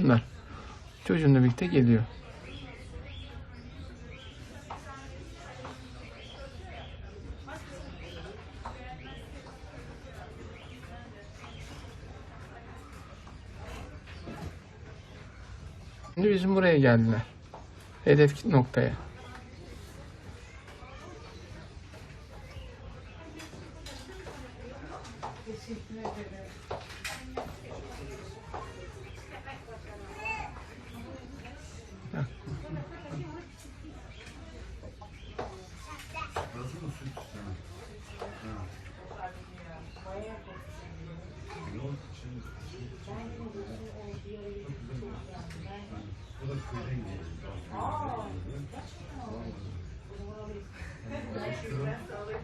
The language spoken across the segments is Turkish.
şunlar. Çocuğumla birlikte geliyor. Şimdi bizim buraya geldiler. Hedef noktaya.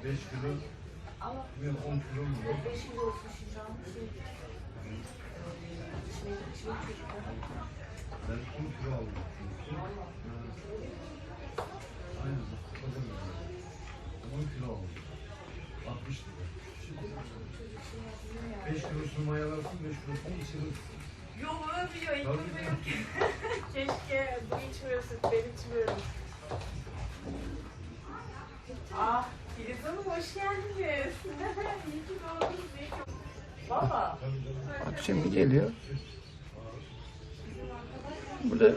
Beş kilo, bilmiyorum 10 kilo mu? Ben 10 kilo aldım. Aynen bak, bakalım yani. 10 kilo aldım. 60 lira. 5 kilosunu mayalarsın, 5 kilosunu içirir. Yok ölmüyor, Tabii inanmıyorum ki. Keşke bu içmiyorsun, ben içmiyorum. Ah, Filiz Hanım hoş geldiniz. iyi ki doğdunuz, iyi ki... Valla. Bak şimdi geliyor. Burada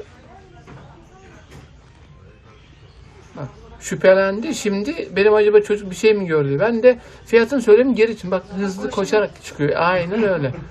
şüphelendi. Şimdi benim acaba çocuk bir şey mi gördü? Ben de fiyatını söyleyeyim geri için. Bak hızlı koşarak çıkıyor. Aynen öyle.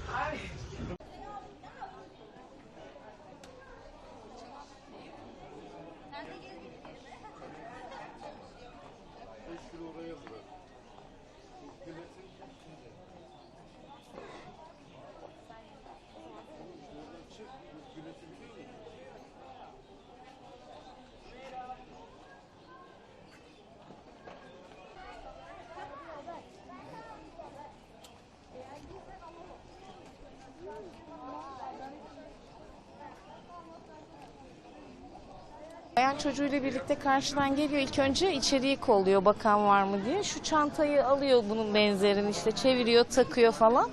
Bayan çocuğuyla birlikte karşıdan geliyor. İlk önce içeriği kolluyor bakan var mı diye. Şu çantayı alıyor bunun benzerini işte çeviriyor, takıyor falan.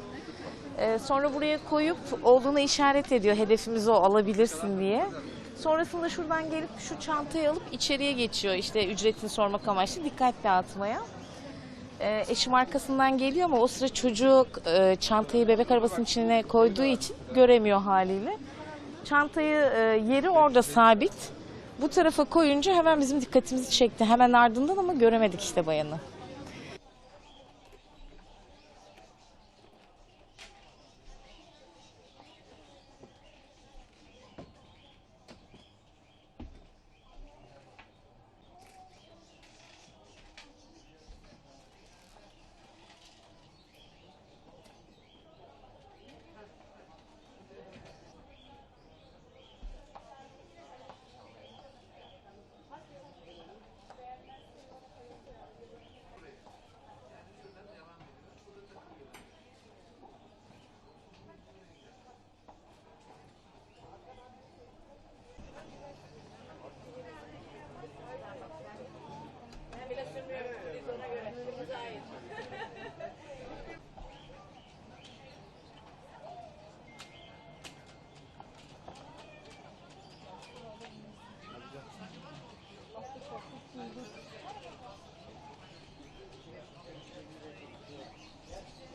Ee, sonra buraya koyup olduğunu işaret ediyor. Hedefimiz o alabilirsin diye. Sonrasında şuradan gelip şu çantayı alıp içeriye geçiyor. İşte ücretini sormak amaçlı dikkat dağıtmaya. Ee, eşim arkasından geliyor ama o sıra çocuk e, çantayı bebek arabasının içine koyduğu için göremiyor haliyle. Çantayı e, yeri orada sabit. Bu tarafa koyunca hemen bizim dikkatimizi çekti. Hemen ardından ama göremedik işte bayanı.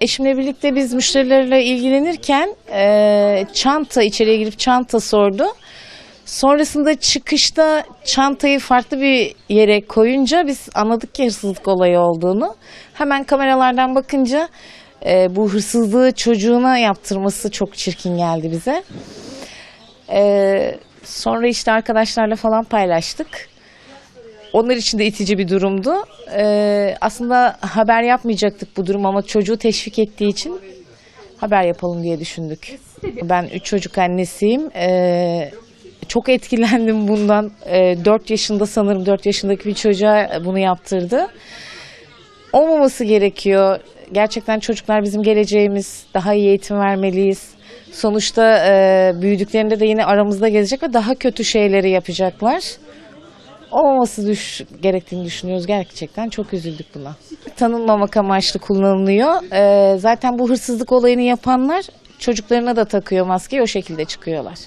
Eşimle birlikte biz müşterilerle ilgilenirken e, çanta içeriye girip çanta sordu. Sonrasında çıkışta çantayı farklı bir yere koyunca biz anladık ki hırsızlık olayı olduğunu. Hemen kameralardan bakınca e, bu hırsızlığı çocuğuna yaptırması çok çirkin geldi bize. E, sonra işte arkadaşlarla falan paylaştık. Onlar için de itici bir durumdu. Ee, aslında haber yapmayacaktık bu durum ama çocuğu teşvik ettiği için haber yapalım diye düşündük. Ben üç çocuk annesiyim. Ee, çok etkilendim bundan. Ee, 4 yaşında sanırım 4 yaşındaki bir çocuğa bunu yaptırdı. Olmaması gerekiyor. Gerçekten çocuklar bizim geleceğimiz. Daha iyi eğitim vermeliyiz. Sonuçta e, büyüdüklerinde de yine aramızda gezecek ve daha kötü şeyleri yapacaklar olmaması düş, gerektiğini düşünüyoruz. Gerçekten çok üzüldük buna. Tanınmamak amaçlı kullanılıyor. Ee, zaten bu hırsızlık olayını yapanlar çocuklarına da takıyor maskeyi o şekilde çıkıyorlar.